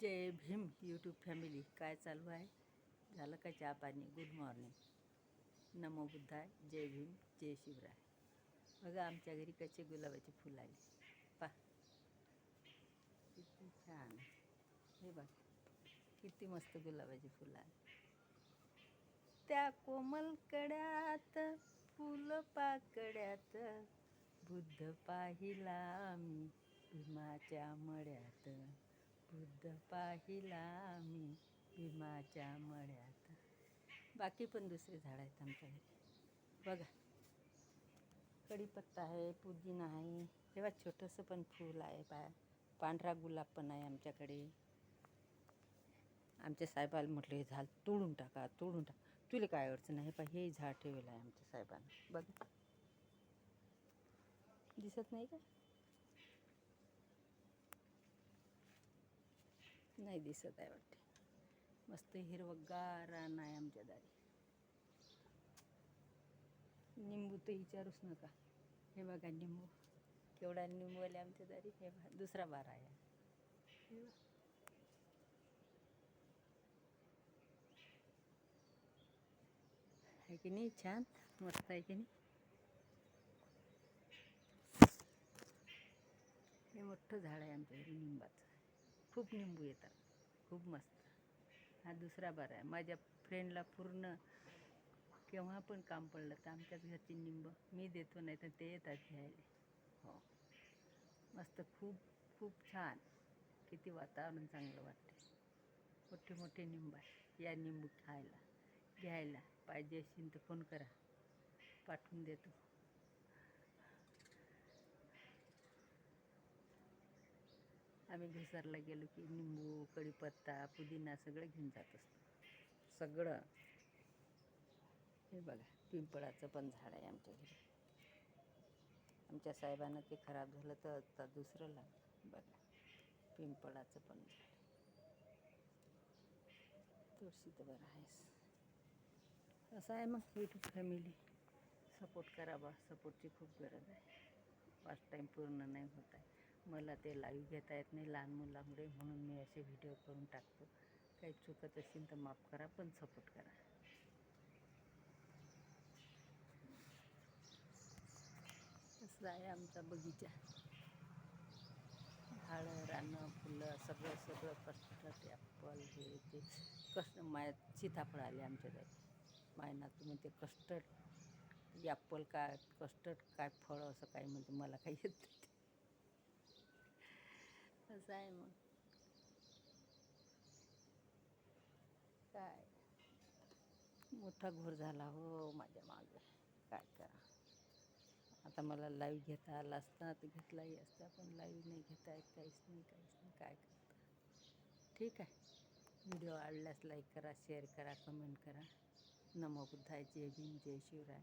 जय Bhim YouTube family काय चालू आहे? झालं का चहा पाणी? गुड मॉर्निंग नमो बुद्धाय जय भीम जय शिवराय. बघा आमच्या घरी कसे गुलाबाचे फुलं आले. पा किती छान. हे बघ. किती मस्त गुलाबाचे फुलं आले. त्या कोमल कड्यात फुल पाकड्यात बुद्ध पाहिला आम्ही भीमाच्या मळ्यात बुद्ध पाहिला मी भीमाच्या मळ्यात. बाकी पण दुसरे झाड आहेत आमच्याकडे बघा. कढीपत्ता आहे पुदिना आहे. तेव्हा छोटंसं पण फूल आहे पा पांढरा गुलाब पण आहे आमच्याकडे. आमच्या साहेबाला म्हटलं हे झाड तोडून टाका तोडून टाका. तुला काय अडचण आहे पा हे झाड ठेवलं आहे आमच्या साहेबांना. बघा. दिसत नाही का? नाही दिसत आहे वाटते. मस्त हिरवगार रान आहे आमच्या दारी. निंबू तर विचारूच नका. हे बघा निंबू. केवढा निंबू आले आमच्या दारी. हे बघा दुसरा बारा आहे. हे बघा. आहे की नाही? छान. मस्त आहे की नाही? हे मोठं झाड आहे आमच्या घरी निंबाचं. खूप निंबू येतात. खूप मस्त. हा दुसरा बार आहे. माझ्या फ्रेंडला पूर्ण केव्हा पण काम पडलं तर आमच्याच घरची निंब मी देतो नाही तर ते येतात घ्यायला. हो. मस्त खूप खूप छान. किती वातावरण चांगलं वाटते मोठे मोठे निंब आहे या निंबू खायला घ्यायला पाहिजे असेल तर फोन करा. पाठवून देतो. आम्ही घुसरला गेलो की निंबू कढीपत्ता पुदिना सगळं घेऊन जात असतो. सगळं. हे बघा पिंपळाचं पण झाड आहे आमच्या घरी. आमच्या साहेबांना ते खराब झालं तर आता दुसरं लागलं बघा पिंपळाचं पण झाड. तुळशी तर बरं आहेस. असं आहे मग यूट्यूब फॅमिली सपोर्ट करावा सपोर्टची खूप गरज आहे. पाच टाईम पूर्ण नाही होत आहे. मला ते लाईव्ह घेता येत नाही लहान मुलामुळे म्हणून मी असे व्हिडिओ करून टाकतो. काही चुकत असेल तर माफ करा पण सपोर्ट करा. असं आहे आमचा बगीचा. झाडं रानं फुलं सगळं सगळं कष्टात ॲपल हे ते. कष्ट माय सीताफळ आले आमच्या घरी. माय नातू म्हणते कस्टर्ड ॲपल काय कस्टर्ड काय फळ असं काय म्हणते मला काही येत असं आहे मग काय? मोठा घोर झाला हो माझ्या मागे. काय करा? आता मला लाईव्ह घेता आला असता तर घेतलाही असता पण लाईव्ह नाही घेता येत काहीच नाही काहीच नाही. काय करता? ठीक आहे. व्हिडिओ आवडल्यास लाईक करा शेअर करा कमेंट करा. नमो बुद्धाय जय भीम जय शिवराय.